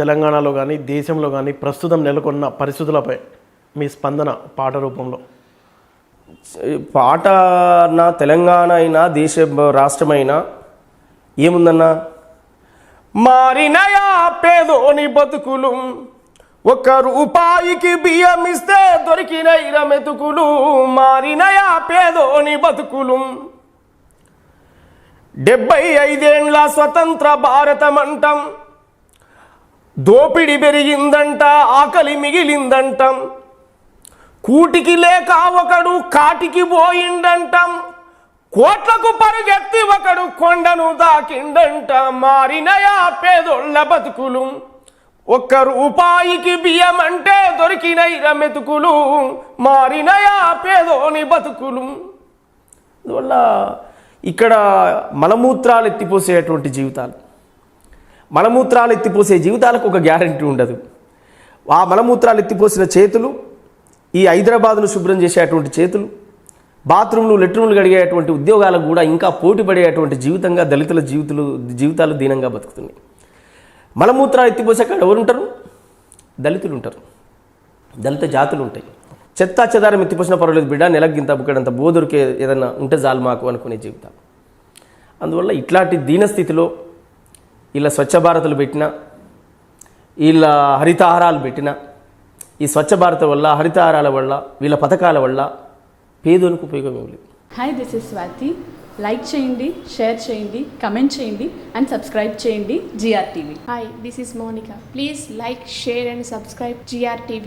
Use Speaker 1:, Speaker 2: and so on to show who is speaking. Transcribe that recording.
Speaker 1: తెలంగాణలో కానీ దేశంలో కానీ ప్రస్తుతం నెలకొన్న పరిస్థితులపై మీ స్పందన పాట రూపంలో?
Speaker 2: పాట నా తెలంగాణ అయినా దేశ రాష్ట్రమైనా ఏముందన్నా? మారినయా పేదోని బతుకులు ఒక్క రూపాయికి బియ్యం ఇస్తే దొరికిన ఇరమెతుకులు మారినయా పేదోని బతుకులు డెబ్బై ఐదేండ్ల స్వతంత్ర భారతమంటం దోపిడి పెరిగిందంట ఆకలి మిగిలిందంటం. కూటికి లేక ఒకడు కాటికి పోయిండంటం. కోట్లకు పరుగెత్తి ఒకడు కొండను దాకిండంట. మారినయా పేదోళ్ళ బతుకులు. ఒక్క రూపాయికి బియ్యం అంటే దొరికిన ఇరమెతుకులు మారినయా పేదోని బతుకులు. అందువల్ల ఇక్కడ మలమూత్రాలు ఎత్తిపోసేటువంటి జీవితాలు. మలమూత్రాలు ఎత్తిపోసే జీవితాలకు ఒక గ్యారంటీ ఉండదు. ఆ మలమూత్రాలు ఎత్తిపోసిన చేతులు ఈ హైదరాబాద్ను శుభ్రం చేసేటువంటి చేతులు బాత్రూమ్లు లెట్రూమ్లు గడిగేటువంటి ఉద్యోగాలకు కూడా ఇంకా పోటీ పడేటువంటి జీవితంగా దళితుల జీవితాలు జీవితాలు దీనంగా బతుకుతున్నాయి. మలమూత్రాలు ఎత్తిపోసాక ఎవరు ఉంటారు దళితులు ఉంటారు. దళిత జాతులు ఉంటాయి. చెత్త చెదారం ఎత్తిపోసిన పర్వాలేదు బిడ్డ నెలగ్గింత బుక్కడంత బోధురికే ఏదన్నా ఉంటే చాలు మాకు అనుకునే జీవితం. అందువల్ల ఇట్లాంటి దీనస్థితిలో ఇలా స్వచ్ఛ భారత్లు పెట్టిన వీళ్ళ హరితహారాలు పెట్టిన ఈ స్వచ్ఛ భారత్ వల్ల హరితహారాల వల్ల వీళ్ళ పథకాల వల్ల పేదోనికి ఉపయోగం ఏమి లేదు
Speaker 3: hi this is Swathi like చేయండి షేర్ చేయండి కమెంట్ చేయండి అండ్ సబ్స్క్రైబ్ చేయండి G R TV
Speaker 4: Hi, this is Monica. Please like, share, and subscribe GRTV.